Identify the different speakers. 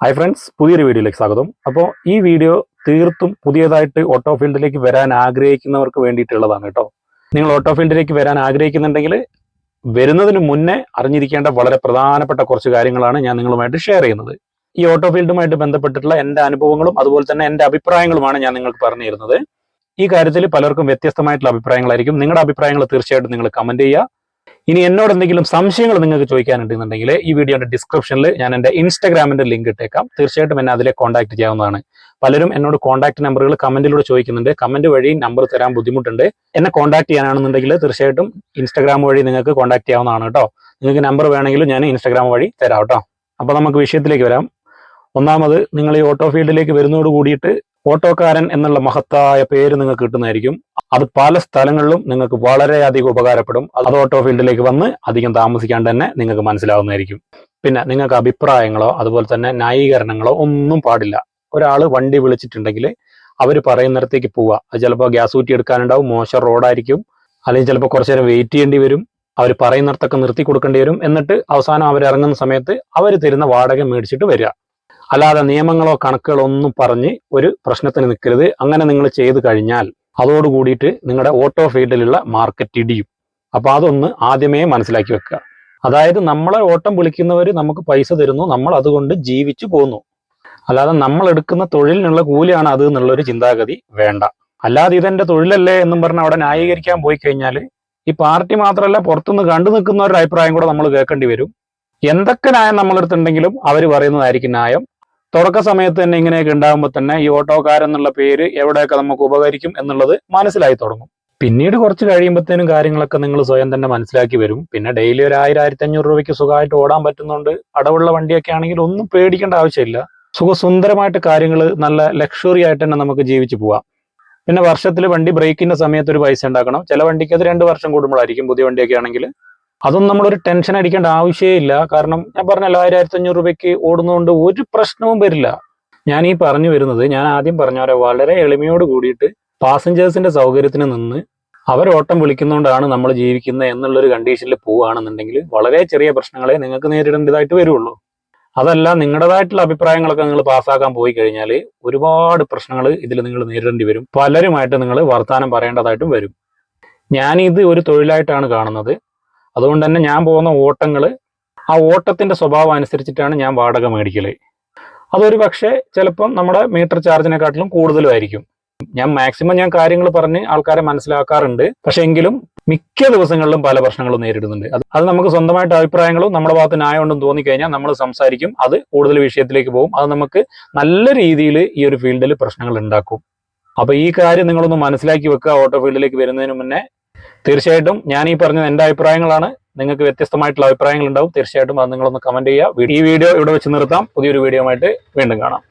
Speaker 1: Hi friends പുതിയൊരു വീഡിയോയിലേക്ക് സ്വാഗതം. അപ്പോൾ ഈ വീഡിയോ തീർത്തും പുതിയതായിട്ട് ഓട്ടോ ഫീൽഡിലേക്ക് വരാൻ ആഗ്രഹിക്കുന്നവർക്ക് വേണ്ടിയിട്ടുള്ളതാണ് കേട്ടോ. നിങ്ങൾ ഓട്ടോ ഫീൽഡിലേക്ക് വരാൻ ആഗ്രഹിക്കുന്നുണ്ടെങ്കിൽ വരുന്നതിന് മുന്നേ അറിഞ്ഞിരിക്കേണ്ട വളരെ പ്രധാനപ്പെട്ട കുറച്ച് കാര്യങ്ങളാണ് ഞാൻ നിങ്ങളുമായിട്ട് ഷെയർ ചെയ്യുന്നത്. ഈ ഓട്ടോ ഫീൽഡുമായിട്ട് ബന്ധപ്പെട്ടിട്ടുള്ള എന്റെ അനുഭവങ്ങളും അതുപോലെ തന്നെ എന്റെ അഭിപ്രായങ്ങളുമാണ് ഞാൻ നിങ്ങൾക്ക് പറഞ്ഞു തരുന്നത്. ഈ കാര്യത്തിൽ പലർക്കും വ്യത്യസ്തമായിട്ടുള്ള അഭിപ്രായങ്ങളായിരിക്കും. നിങ്ങളുടെ അഭിപ്രായങ്ങൾ തീർച്ചയായിട്ടും നിങ്ങൾ കമന്റ് ചെയ്യുക. ഇനി എന്നോട് എന്തെങ്കിലും സംശയങ്ങൾ നിങ്ങൾക്ക് ചോദിക്കാനുണ്ടെന്നുണ്ടെങ്കിൽ ഈ വീഡിയോയുടെ ഡിസ്ക്രിപ്ഷനിൽ ഞാൻ എന്റെ ഇൻസ്റ്റാഗ്രാമിന്റെ ലിങ്ക് ഇട്ടേക്കാം. തീർച്ചയായിട്ടും എന്നെ അതിലെ കോൺടാക്ട് ചെയ്യാവുന്നതാണ്. പലരും എന്നോട് കോൺടാക്ട് നമ്പറുകൾ കമന്റിലൂടെ ചോദിക്കുന്നുണ്ട്. കമന്റ് വഴി നമ്പർ തരാൻ ബുദ്ധിമുട്ടുണ്ട്. എന്നെ കോൺടാക്ട് ചെയ്യാനാണെന്നുണ്ടെങ്കിൽ തീർച്ചയായിട്ടും ഇൻസ്റ്റാഗ്രാം വഴി നിങ്ങൾക്ക് കോൺടാക്ട് ചെയ്യാവുന്നതാണ് കേട്ടോ. നിങ്ങൾക്ക് നമ്പർ വേണമെങ്കിലും ഞാൻ ഇൻസ്റ്റാഗ്രാം വഴി തരാം കേട്ടോ. അപ്പോൾ നമുക്ക് വിഷയത്തിലേക്ക് വരാം. ഒന്നാമത് നിങ്ങൾ ഈ ഓട്ടോ ഫീൽഡിലേക്ക് വരുന്നതോട് കൂടിയിട്ട് ഓട്ടോക്കാരൻ എന്നുള്ള മഹത്തായ പേര് നിങ്ങൾക്ക് കിട്ടുന്നതായിരിക്കും. അത് പല സ്ഥലങ്ങളിലും നിങ്ങൾക്ക് വളരെയധികം ഉപകാരപ്പെടും. അത് ഓട്ടോ ഫീൽഡിലേക്ക് വന്ന് അധികം താമസിക്കാണ്ട് തന്നെ നിങ്ങൾക്ക് മനസ്സിലാവുന്നതായിരിക്കും. പിന്നെ നിങ്ങൾക്ക് അഭിപ്രായങ്ങളോ അതുപോലെ തന്നെ ന്യായീകരണങ്ങളോ ഒന്നും പാടില്ല. ഒരാൾ വണ്ടി വിളിച്ചിട്ടുണ്ടെങ്കിൽ അവർ പറയുന്നിടത്തേക്ക് പോവുക. അത് ചിലപ്പോൾ ഗ്യാസ് ഊറ്റി എടുക്കാനുണ്ടാവും മോശം റോഡായിരിക്കും. അല്ലെങ്കിൽ ചിലപ്പോൾ കുറച്ചു നേരം വെയിറ്റ് ചെയ്യേണ്ടി വരും. അവർ പറയുന്നിടത്തൊക്കെ നിർത്തി കൊടുക്കേണ്ടി വരും. എന്നിട്ട് അവസാനം അവർ ഇറങ്ങുന്ന സമയത്ത് അവർ തരുന്ന വാടക മേടിച്ചിട്ട് വരിക. അല്ലാതെ നിയമങ്ങളോ കണക്കുകളോ ഒന്നും പറഞ്ഞ് ഒരു പ്രശ്നത്തിന് നിൽക്കരുത്. അങ്ങനെ നിങ്ങൾ ചെയ്തു കഴിഞ്ഞാൽ അതോട് കൂടിയിട്ട് നിങ്ങളുടെ ഓട്ടോ ഫീൽഡിലുള്ള മാർക്കറ്റ് ഇടിയും. അപ്പൊ അതൊന്ന് ആദ്യമേ മനസ്സിലാക്കി വെക്കുക. അതായത് നമ്മളെ ഓട്ടം വിളിക്കുന്നവർ നമുക്ക് പൈസ തരുന്നു. നമ്മൾ അതുകൊണ്ട് ജീവിച്ചു പോകുന്നു അല്ലാതെ നമ്മൾ എടുക്കുന്ന തൊഴിലിനുള്ള കൂലിയാണ് അത് എന്നുള്ളൊരു ചിന്താഗതി വേണ്ട. അല്ലാതെ ഇതെന്റെ തൊഴിലല്ലേ എന്നും പറഞ്ഞ് അവിടെ ന്യായീകരിക്കാൻ പോയി കഴിഞ്ഞാൽ ഈ പാർട്ടി മാത്രമല്ല പുറത്തുനിന്ന് കണ്ടു നിൽക്കുന്നവരുടെ അഭിപ്രായം കൂടെ നമ്മൾ കേൾക്കേണ്ടി വരും. എന്തൊക്കെ ന്യായം നമ്മളെടുത്തുണ്ടെങ്കിലും അവർ പറയുന്നതായിരിക്കും ന്യായം. തുടക്ക സമയത്ത് തന്നെ ഇങ്ങനെയൊക്കെ ഉണ്ടാകുമ്പോൾ തന്നെ ഈ ഓട്ടോക്കാരൻ എന്നുള്ള പേര് എവിടെയൊക്കെ നമുക്ക് ഉപകരിക്കും എന്നുള്ളത് മനസ്സിലായി തുടങ്ങും. പിന്നീട് കുറച്ച് കഴിയുമ്പോഴത്തേനും കാര്യങ്ങളൊക്കെ നിങ്ങൾ സ്വയം തന്നെ മനസ്സിലാക്കി വരും. പിന്നെ ഡെയിലി ഒരു ആയിരം ആയിരത്തി അഞ്ഞൂറ് രൂപയ്ക്ക് സുഖമായിട്ട് ഓടാൻ പറ്റുന്നുണ്ട്. അടവുള്ള വണ്ടിയൊക്കെ ആണെങ്കിൽ ഒന്നും പേടിക്കേണ്ട ആവശ്യമില്ല. സുഖസുന്ദരമായിട്ട് കാര്യങ്ങൾ നല്ല ലക്ഷറി ആയിട്ട് തന്നെ നമുക്ക് ജീവിച്ചു പോവാം. പിന്നെ വർഷത്തിൽ വണ്ടി ബ്രേക്കിന്റെ സമയത്ത് ഒരു പൈസ ഉണ്ടാക്കണം. ചില വണ്ടിക്ക് അത് രണ്ട് വർഷം കൂടുമ്പോഴായിരിക്കും പുതിയ വണ്ടിയൊക്കെ ആണെങ്കിൽ. അതൊന്നും നമ്മളൊരു ടെൻഷൻ അടിക്കേണ്ട ആവശ്യമില്ല. കാരണം ഞാൻ പറഞ്ഞല്ലോ ആയിരം ആയിരത്തി അഞ്ഞൂറ് രൂപയ്ക്ക് ഓടുന്നതുകൊണ്ട് ഒരു പ്രശ്നവും വരില്ല. ഞാൻ ഈ പറഞ്ഞു വരുന്നത് ഞാൻ ആദ്യം പറഞ്ഞ പോലെ വളരെ എളിമയോട് കൂടിയിട്ട് പാസഞ്ചേഴ്സിന്റെ സൗകര്യത്തിന് നിന്ന് അവർ ഓട്ടം വിളിക്കുന്നതുകൊണ്ടാണ് നമ്മൾ ജീവിക്കുന്നത് എന്നുള്ളൊരു കണ്ടീഷനിൽ പോവുകയാണെന്നുണ്ടെങ്കിൽ വളരെ ചെറിയ പ്രശ്നങ്ങളെ നിങ്ങൾക്ക് നേരിടേണ്ടതായിട്ട് വരുള്ളൂ. അതല്ല നിങ്ങളുടേതായിട്ടുള്ള അഭിപ്രായങ്ങളൊക്കെ നിങ്ങൾ പാസ്സാക്കാൻ പോയി കഴിഞ്ഞാൽ ഒരുപാട് പ്രശ്നങ്ങൾ ഇതിൽ നിങ്ങൾ നേരിടേണ്ടി വരും. പലരുമായിട്ട് നിങ്ങൾ വർത്തമാനം പറയേണ്ടതായിട്ടും വരും. ഞാനിത് ഒരു തൊഴിലായിട്ടാണ് കാണുന്നത്. അതുകൊണ്ട് തന്നെ ഞാൻ പോകുന്ന ഓട്ടങ്ങൾ ആ ഓട്ടത്തിന്റെ സ്വഭാവം അനുസരിച്ചിട്ടാണ് ഞാൻ വാടക മേടിക്കൽ. അതൊരു പക്ഷേ ചിലപ്പം നമ്മുടെ മീറ്റർ ചാർജിനെക്കാട്ടിലും കൂടുതലുമായിരിക്കും ഞാൻ മാക്സിമം ഞാൻ കാര്യങ്ങൾ പറഞ്ഞ് ആൾക്കാരെ മനസ്സിലാക്കാറുണ്ട്. പക്ഷെ എങ്കിലും മിക്ക ദിവസങ്ങളിലും പല പ്രശ്നങ്ങളും നേരിടുന്നുണ്ട്. അത് നമുക്ക് സ്വന്തമായിട്ട് അഭിപ്രായങ്ങളും നമ്മുടെ ഭാഗത്ത് ന്യായം ന്യായമുണ്ടെന്ന് തോന്നിക്കഴിഞ്ഞാൽ നമ്മൾ സംസാരിക്കും. അത് കൂടുതൽ വിഷയത്തിലേക്ക് പോകും. അത് നമുക്ക് നല്ല രീതിയിൽ ഈ ഒരു ഫീൽഡിൽ പ്രശ്നങ്ങൾ ഉണ്ടാക്കും. അപ്പൊ ഈ കാര്യം നിങ്ങളൊന്ന് മനസ്സിലാക്കി വെക്കുക. ഓട്ടോ ഫീൽഡിലേക്ക് വരുന്നതിന് മുന്നേ തീർച്ചയായിട്ടും ഞാൻ ഈ പറഞ്ഞ എന്റെ അഭിപ്രായങ്ങളാണ്. നിങ്ങൾക്ക് വ്യത്യസ്തമായിട്ടുള്ള അഭിപ്രായങ്ങൾ ഉണ്ടാവും തീർച്ചയായിട്ടും അത് നിങ്ങളൊന്ന് കമന്റ് ചെയ്യുക. ഈ വീഡിയോ ഇവിടെ വെച്ച് നിർത്താം. പുതിയൊരു വീഡിയോ ആയിട്ട് വീണ്ടും കാണാം.